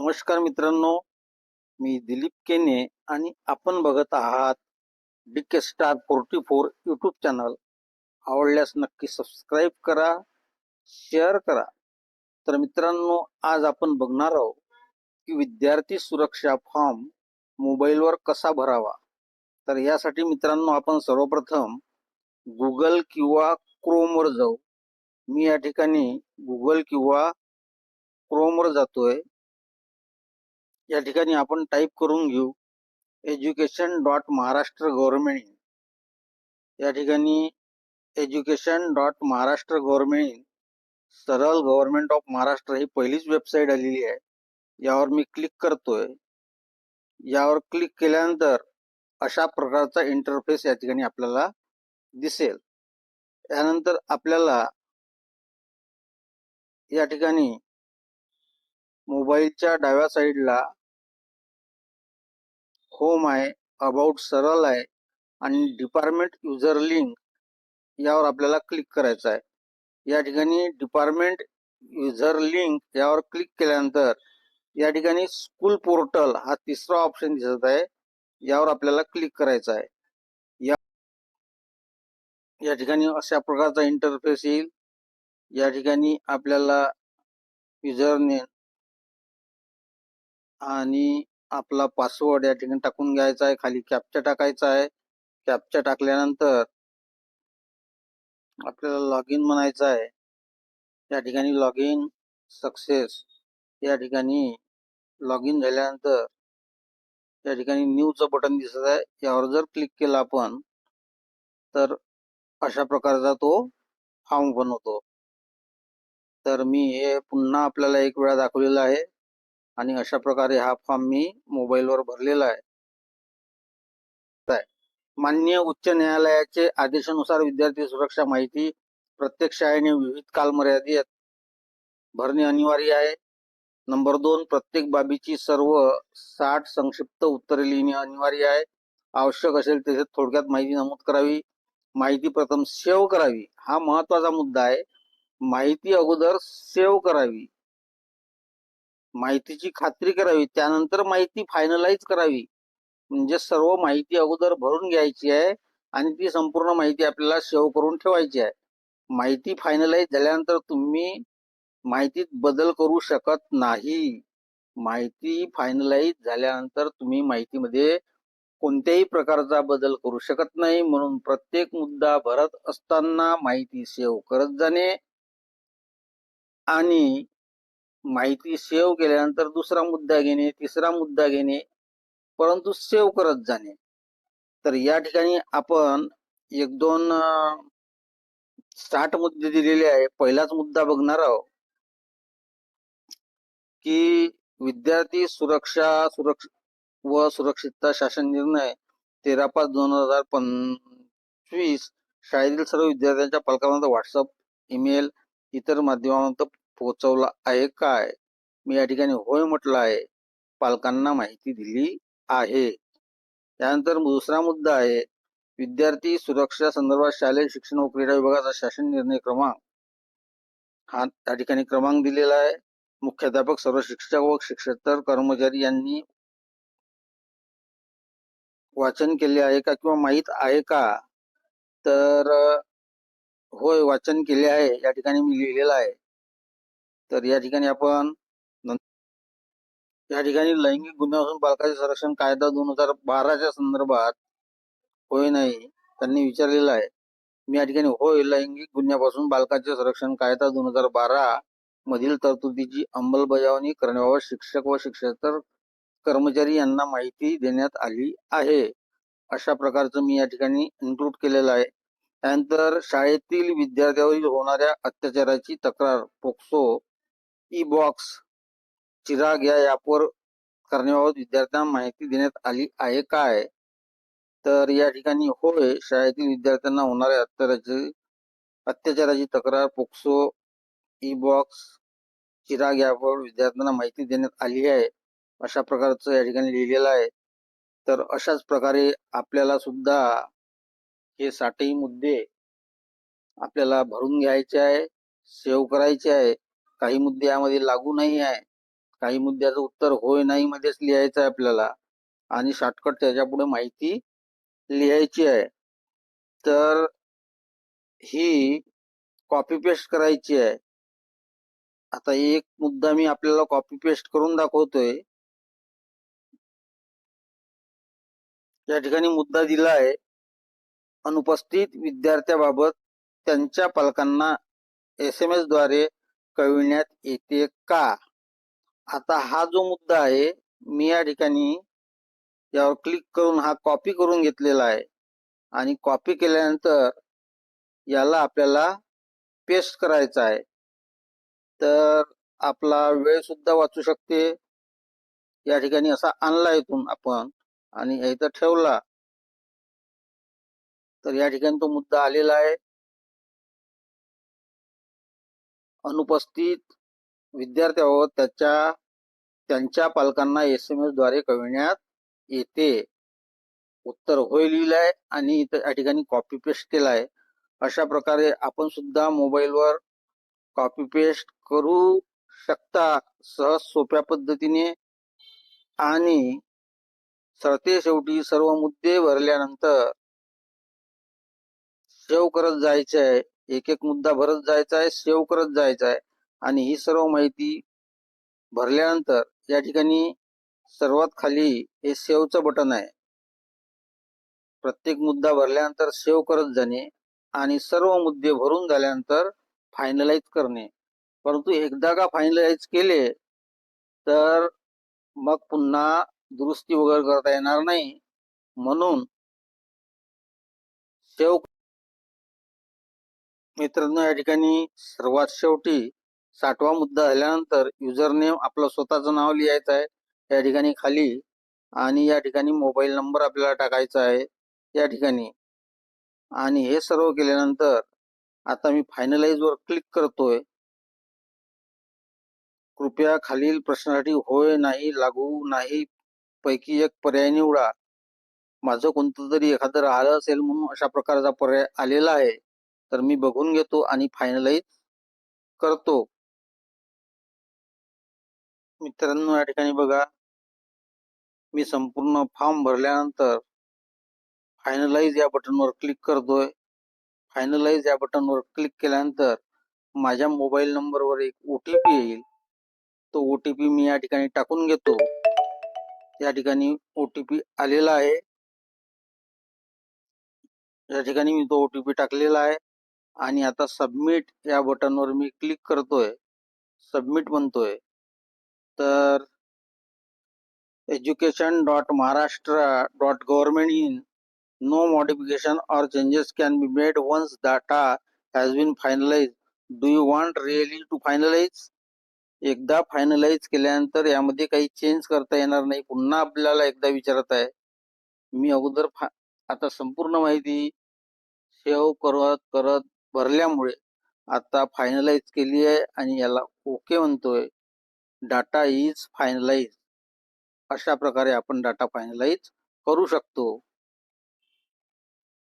नमस्कार मित्रांनो मी दिलीप केने आणि आपण बघत आहात D K star forty four YouTube channel आवडल्यास नक्की सबस्क्राईब करा शेअर करा. तर मित्रांनो आज आपण बघणार आहोत की विद्यार्थी सुरक्षा फॉर्म मोबाईलवर कसा भरावा? तर यासाठी मित्रांनो आपण सर्वप्रथम गुगल किंवा क्रोमवर जाऊ. मी या ठिकाणी गुगल किंवा क्रोमवर जातोय. या ठिकाणी आपण टाईप करून घेऊ. एज्युकेशन डॉट महाराष्ट्र गव्हर्नमेंट या ठिकाणी एज्युकेशन डॉट महाराष्ट्र गव्हर्नमेंट सरळ गव्हर्नमेंट ऑफ महाराष्ट्र ही पहिलीच वेबसाईट आलेली आहे. यावर मी क्लिक करतोय. यावर क्लिक केल्यानंतर अशा प्रकारचा इंटरफेस या ठिकाणी आपल्याला दिसेल. यानंतर आपल्याला या ठिकाणी मोबाईलच्या डाव्या साईडला होम आहे अबाउट सरळ आहे आणि डिपार्टमेंट युजर लिंक यावर आपल्याला क्लिक करायचं आहे. या ठिकाणी डिपार्टमेंट युजर लिंक यावर क्लिक केल्यानंतर या ठिकाणी स्कूल पोर्टल हा तिसरा ऑप्शन दिसत आहे यावर आपल्याला क्लिक करायचं आहे. या या ठिकाणी अशा प्रकारचा इंटरफेस येईल. या ठिकाणी आपल्याला युजर नेम आणि आपला पासवर्ड या ठिकाणी टाकून घ्यायचा आहे. खाली कॅप्चा टाकायचा आहे. कॅप्चा टाकल्यानंतर आपल्याला लॉग इन म्हणायचं आहे. या ठिकाणी लॉग इन सक्सेस या ठिकाणी लॉग इन झाल्यानंतर या ठिकाणी न्यूचं बटन दिसत आहे. यावर जर क्लिक केलं आपण तर अशा प्रकारचा तो फॉर्म बनवतो तर मी हे पुन्हा आपल्याला एक वेळा दाखवलेलं आहे. आणि अशा प्रकारे हा फॉर्म मी मोबाईलवर भरलेला आहे. माननीय उच्च न्यायालयाचे आदेशानुसार विद्यार्थी सुरक्षा माहिती प्रत्येक शाळेने विविध कालमर्यादेत भरणे अनिवार्य आहे. नंबर दोन प्रत्येक बाबीची सर्व साठ संक्षिप्त उत्तरे लिहिणे अनिवार्य आहे. आवश्यक असेल तेथे थोडक्यात माहिती नमूद करावी. माहिती प्रथम सेव्ह करावी. हा महत्त्वाचा मुद्दा आहे. माहिती अगोदर सेव्ह करावी. माहितीची खात्री करावी. त्यानंतर माहिती फायनलाइज करावी. म्हणजे सर्व माहिती अगोदर भरून घ्यायची आहे आणि ती संपूर्ण माहिती आपल्याला सेव्ह करून ठेवायची आहे. माहिती फायनलाइज झाल्यानंतर तुम्ही माहितीत बदल करू शकत नाही. माहिती फायनलाइज झाल्यानंतर तुम्ही माहितीमध्ये कोणत्याही प्रकारचा बदल करू शकत नाही. म्हणून प्रत्येक मुद्दा भरत असताना माहिती सेव्ह करत जाणे आणि माहिती सेव्ह केल्यानंतर दुसरा मुद्दा घेणे तिसरा मुद्दा घेणे परंतु सेव्ह करत जाणे. तर या ठिकाणी आपण एक दोन स्टार्ट मुद्दे दिलेले आहे. पहिलाच मुद्दा बघणार आहोत. की विद्यार्थी सुरक्षा सुरक्ष व सुरक्षितता शासन निर्णय तेरा पाच दोन हजार पंचवीस शाळेतील सर्व विद्यार्थ्यांच्या पालकांना व्हॉट्सअप ईमेल इतर माध्यमांत पोचवला आहे काय? मी या ठिकाणी होय म्हटलं आहे. पालकांना माहिती दिली आहे. त्यानंतर दुसरा मुद्दा आहे. विद्यार्थी सुरक्षा संदर्भात शालेय शिक्षण व क्रीडा विभागाचा शासन निर्णय क्रमांक. हा त्या ठिकाणी क्रमांक दिलेला आहे. मुख्याध्यापक सर्व शिक्षक व शिक्षकेतर कर्मचारी यांनी वाचन केले आहे का किंवा माहीत आहे का? तर होय वाचन केले आहे. या ठिकाणी मी लिहिलेलं आहे. तर या ठिकाणी आपण या ठिकाणी लैंगिक गुन्ह्यापासून बालकाचे संरक्षण कायदा दोन हजार बाराच्या संदर्भात होय नाही त्यांनी विचारलेलं आहे. मी या ठिकाणी होय लैंगिक गुन्ह्यापासून बालकाचे संरक्षण कायदा दोन हजार बारा मधील तरतुदीची अंमलबजावणी करण्याबाबत शिक्षक व शिक्षकेतर कर्मचारी यांना माहिती देण्यात आली आहे. अशा प्रकारचं मी या ठिकाणी इन्क्लूड केलेलं आहे. त्यानंतर शाळेतील विद्यार्थ्यावरील होणाऱ्या अत्याचाराची तक्रार पोक्सो ई बॉक्स चिराग या ॲपवर करण्याबाबत विद्यार्थ्यांना माहिती देण्यात आली आहे काय? तर या ठिकाणी होय शाळेतील विद्यार्थ्यांना होणाऱ्या अत्याचाराची अत्याचाराची तक्रार पोक्सो ई बॉक्स चिराग यावर विद्यार्थ्यांना माहिती देण्यात आली आहे. अशा प्रकारचं या ठिकाणी लिहिलेलं आहे. तर अशाच प्रकारे आपल्याला सुद्धा हे साठही मुद्दे आपल्याला भरून घ्यायचे आहे सेव्ह करायचे आहे. काही मुद्दे यामध्ये लागू नाही आहे. काही मुद्द्याचं उत्तर होय नाही मध्येच लिहायचं आहे आपल्याला. आणि शॉर्टकट त्याच्या पुढे माहिती लिहायची आहे. तर ही कॉपी पेस्ट करायची आहे. आता एक मुद्दा मी आपल्याला कॉपी पेस्ट करून दाखवतोय. या ठिकाणी मुद्दा दिला आहे. अनुपस्थित विद्यार्थ्याबाबत त्यांच्या पालकांना एस एम एसद्वारे कळविण्यात येते का? आता हा जो मुद्दा आहे मी या ठिकाणी यावर क्लिक करून हा कॉपी करून घेतलेला आहे. आणि कॉपी केल्यानंतर याला आपल्याला पेस्ट करायचा आहे. तर आपला वेळ सुद्धा वाचू शकते. या ठिकाणी असा आणला इथून आपण आणि इथं ठेवला. तर या ठिकाणी तो मुद्दा आलेला आहे. अनुपस्थित विद्यार्थ्यावर त्याच्या त्यांच्या पालकांना एस एम एसद्वारे कळविण्यात येते. उत्तर होय लिहिलंय आणि इथं या ठिकाणी कॉपी पेस्ट केलाय अशा प्रकारे आपण सुद्धा मोबाईलवर कॉपी पेस्ट करू शकता. सहज सोप्या पद्धतीने आणि सरते शेवटी सर्व मुद्दे भरल्यानंतर सेव्ह करत जायचे आहे. एक एक मुद्दा भरत जायचा आहे सेव्ह करत जायचा आहे आणि ही सर्व माहिती भरल्यानंतर या ठिकाणी सर्वात खाली हे सेव्हचं बटन आहे. प्रत्येक मुद्दा भरल्यानंतर सेव्ह करत जाणे आणि सर्व मुद्दे भरून झाल्यानंतर फायनलाइज करणे. परंतु एकदा का फायनलाइज केले तर मग पुन्हा दुरुस्ती वगैरे करता येणार नाही. म्हणून सेव्ह मित्रांनो या ठिकाणी सर्वात शेवटी साठवा मुद्दा झाल्यानंतर युजरनेम आपलं स्वतःचं नाव लिहायचं आहे. या ठिकाणी खाली आणि या ठिकाणी मोबाईल नंबर आपल्याला टाकायचा आहे. या ठिकाणी. आणि हे सर्व केल्यानंतर आता मी फायनलाइज वर क्लिक करतोय. कृपया खालील प्रश्नासाठी होय नाही लागू नाही पैकी एक पर्याय निवडा. माझं कोणतं तरी एखादं राहिलं असेल म्हणून अशा प्रकारचा पर्याय आलेला आहे. तर मी बघून घेतो आणि फायनलाइज करतो. मित्रांनो या ठिकाणी बघा. मी संपूर्ण फॉर्म भरल्यानंतर फायनलाइज या बटनवर क्लिक करतोय. फायनलाइज या बटनवर क्लिक केल्यानंतर माझ्या मोबाईल नंबरवर एक ओ टी पी येईल. तो ओ टी पी मी या ठिकाणी टाकून घेतो. या ठिकाणी ओ टी पी आलेला आहे. या ठिकाणी मी तो ओ टी पी टाकलेला आहे. आणि आता सबमिट या बटनवर मी क्लिक करतोय. सबमिट म्हणतोय. तर education dot Maharashtra dot government in no modification or changes can be made once data has been finalize do you want really to finalize एकदा फायनलाइज केल्यानंतर यामध्ये काही चेंज करता येणार नाही. पुन्हा आपल्याला एकदा विचारत आहे. मी अगोदर आता संपूर्ण माहिती सेव्ह करत करत भरल्यामुळे आता फायनलाइज केली आहे आणि याला ओके म्हणतोय. डाटा इज फायनलाइज अशा प्रकारे आपण डाटा फायनलाइज करू शकतो.